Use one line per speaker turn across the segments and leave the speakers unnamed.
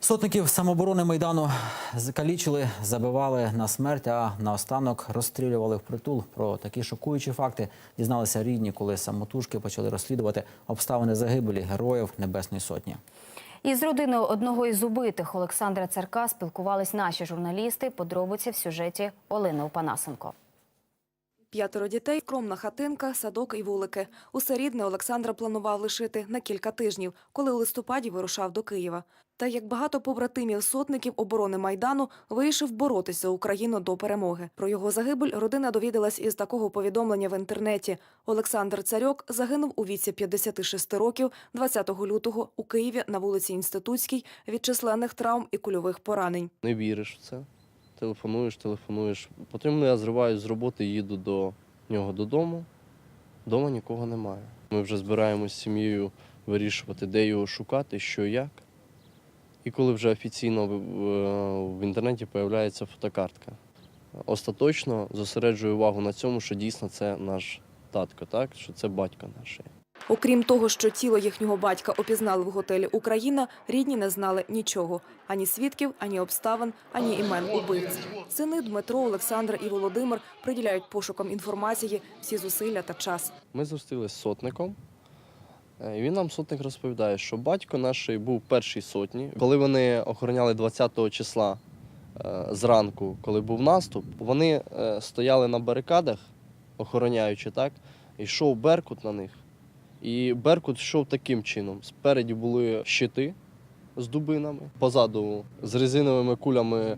Сотників самооборони Майдану закалічили, забивали на смерть, а наостанок розстрілювали впритул. Про такі шокуючі факти дізналися рідні, коли самотужки почали розслідувати обставини загибелі героїв Небесної Сотні.
Із родиною одного із убитих Олександра Царка спілкувались наші журналісти. Подробиці в сюжеті Олени Опанасенко.
П'ятеро дітей, скромна хатинка, садок і вулики. Усе рідне Олександра планував лишити на кілька тижнів, коли у листопаді вирушав до Києва. Та як багато побратимів сотників оборони Майдану вирішив боротися Україну до перемоги. Про його загибель родина довідалась із такого повідомлення в інтернеті. Олександр Царьок загинув у віці 56 років 20 лютого у Києві на вулиці Інститутській від численних травм і кульових поранень.
не віриш в це. Телефонуєш, телефонуєш. Потім я зриваюсь з роботи, їду до нього додому. Дома нікого немає. Ми вже збираємось з сім'єю вирішувати, де його шукати, що як. І коли вже офіційно в, в інтернеті з'являється фотокартка. Остаточно зосереджую увагу на цьому, що дійсно це наш татко, так? що це батько наш.
Окрім того, що тіло їхнього батька опізнали в готелі Україна, рідні не знали нічого: ані свідків, ані обставин, ані імен убивць. Сини Дмитро, Олександр і Володимир приділяють пошукам інформації всі зусилля та час.
Ми зустрілися з сотником. Е, він нам сотник розповідає, що батько наш був перший сотні. Коли вони охороняли 20-го числа е, зранку, коли був наступ, вони е, стояли на барикадах, охороняючи так, і йшов Беркут на них. І Беркут йшов таким чином: спереді були щити з дубинами, позаду з резиновими кулями е,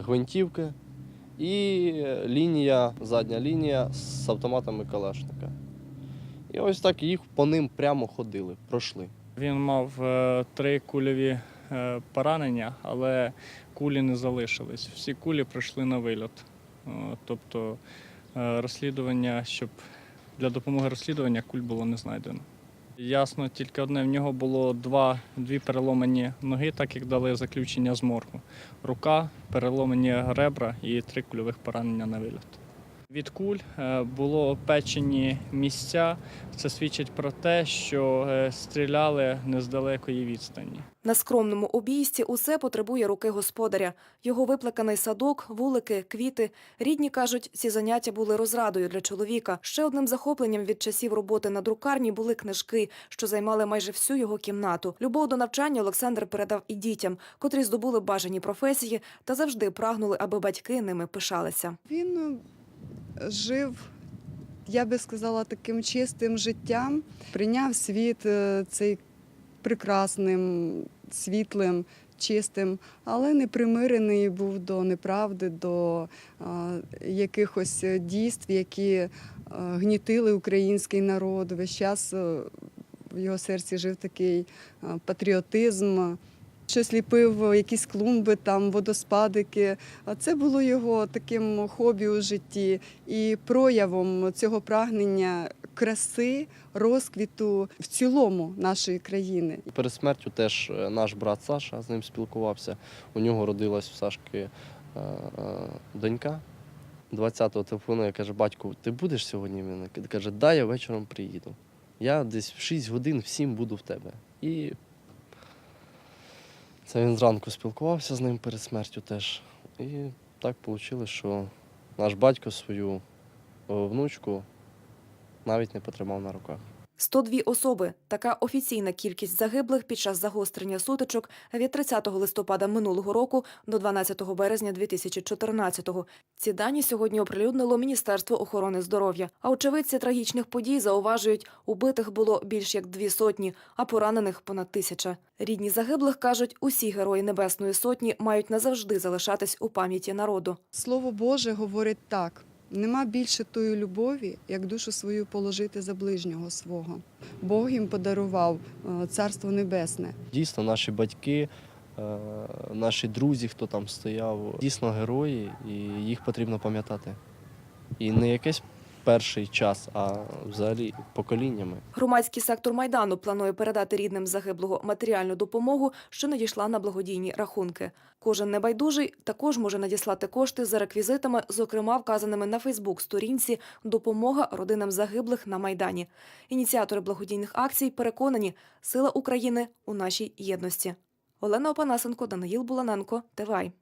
гвинтівки, і лінія, задня лінія з автоматами Калашника. І ось так їх по ним прямо ходили, пройшли.
Він мав е, три кульові е, поранення, але кулі не залишились. Всі кулі пройшли на вильот. Тобто е, розслідування, щоб для допомоги розслідування куль було не знайдено. Ясно, тільки одне в нього було два, дві переломані ноги, так як дали заключення з моргу. Рука, переломані ребра і три кульових поранення на вильот. Від куль е, було опечені місця. Це свідчить про те, що е, стріляли не з далекої відстані.
На скромному обійсті усе потребує руки господаря. Його виплеканий садок, вулики, квіти. Рідні кажуть, ці заняття були розрадою для чоловіка. Ще одним захопленням від часів роботи на друкарні були книжки, що займали майже всю його кімнату. Любов до навчання Олександр передав і дітям, котрі здобули бажані професії та завжди прагнули, аби батьки ними пишалися.
Він жив, я би сказала, таким чистим життям. Прийняв світ е, цей прекрасним, світлим, чистим, але не примирений був до неправди, до якихось дійств, які е, гнітили український народ. Весь час е, в його серці жив такий патріотизм. Щось ліпив якісь клумби, там водоспадики. А Це було його таким хобі у житті і проявом цього прагнення краси, розквіту в цілому нашої країни.
Перед смертю теж е, наш брат Саша з ним спілкувався. У нього родилась в Сашки е, е, донька. 20-го телефонує, каже, батьку, ти будеш сьогодні? Він каже, да, я вечором приїду. Я десь в 6 годин в 7 буду в тебе. І це він зранку спілкувався з ним перед смертю теж. І так вийшло, що наш батько свою внучку навіть не потримав на руках.
102 особи – така офіційна кількість загиблих під час загострення сутичок від 30 листопада минулого року до 12 березня 2014-го. Ці дані сьогодні оприлюднило Міністерство охорони здоров'я. А очевидці трагічних подій зауважують, убитих було більш як дві сотні, а поранених – понад тисяча. Рідні загиблих кажуть, усі герої Небесної Сотні мають назавжди залишатись у пам'яті народу.
Слово Боже говорить так: нема більше тої любові, як душу свою положити за ближнього свого. Бог їм подарував е, Царство Небесне.
Дійсно, наші батьки, е, наші друзі, хто там стояв, дійсно герої, і їх потрібно пам'ятати. І не якийсь перший час, а взагалі поколіннями.
Громадський сектор Майдану планує передати рідним загиблого матеріальну допомогу, що надійшла на благодійні рахунки. Кожен небайдужий також може надіслати кошти за реквізитами, зокрема вказаними на Фейсбук-сторінці «Допомога родинам загиблих на Майдані». Ініціатори благодійних акцій переконані, сила України у нашій єдності. Олена Опанасенко, Даниїл Буланенко, Тивай.